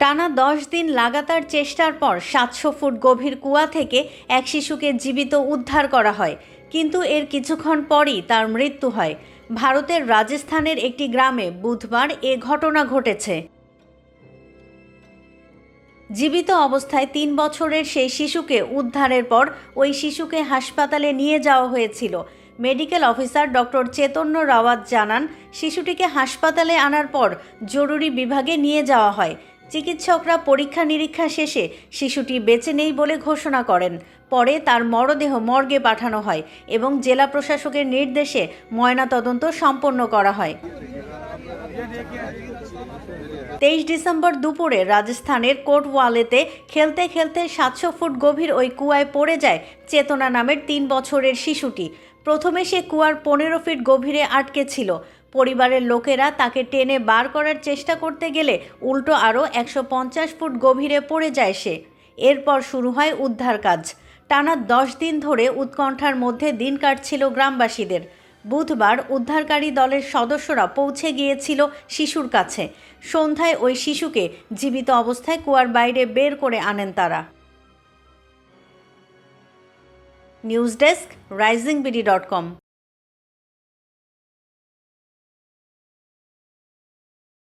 টানা দশ দিন লাগাতার চেষ্টার পর সাতশো ফুট গভীর কুয়া থেকে এক শিশুকে জীবিত উদ্ধার করা হয়। কিন্তু এর কিছুক্ষণ পরই তার মৃত্যু হয়। ভারতের রাজস্থানের একটি গ্রামে বুধবার এ ঘটনা ঘটেছে। জীবিত অবস্থায় তিন বছরের সেই শিশুকে উদ্ধারের পর ওই শিশুকে হাসপাতালে নিয়ে যাওয়া হয়েছিল। Medical officer doctor Chaitanya Rawat জানান, শিশুটিকে হাসপাতালে আনার পর জরুরি বিভাগে নিয়ে যাওয়া হয়। চিকিৎসকরা পরীক্ষা নিরীক্ষা শেষে শিশুটি বেঁচে নেই বলে ঘোষণা করেন। পরে তার মরদেহ মর্গে পাঠানো হয় এবং জেলা প্রশাসকের নির্দেশে ময়নাতদন্ত সম্পন্ন করা হয়। তেইশ ডিসেম্বর দুপুরে রাজস্থানের কোটওয়ালেতে খেলতে খেলতে সাতশো ফুট গভীর ওই কুয়ায় পড়ে যায় চেতনা নামের তিন বছরের শিশুটি। প্রথমে সে কুয়ার পনেরো ফিট গভীরে আটকে ছিল। পরিবারের লোকেরা তাকে টেনে বার করার চেষ্টা করতে গেলে উল্টো আরও একশো পঞ্চাশ ফুট গভীরে পড়ে যায় সে। এরপর শুরু হয় উদ্ধার কাজ। টানা দশ দিন ধরে উৎকণ্ঠার মধ্যে দিন কাটছিল গ্রামবাসীদের। বুধবার উদ্ধারকারী দলের সদস্যরা পৌঁছে গিয়েছিল শিশুর কাছে। সন্ধ্যায় ওই শিশুকে জীবিত অবস্থায় কুয়ার বাইরে বের করে আনেন তারা। News desk rising BD dot com.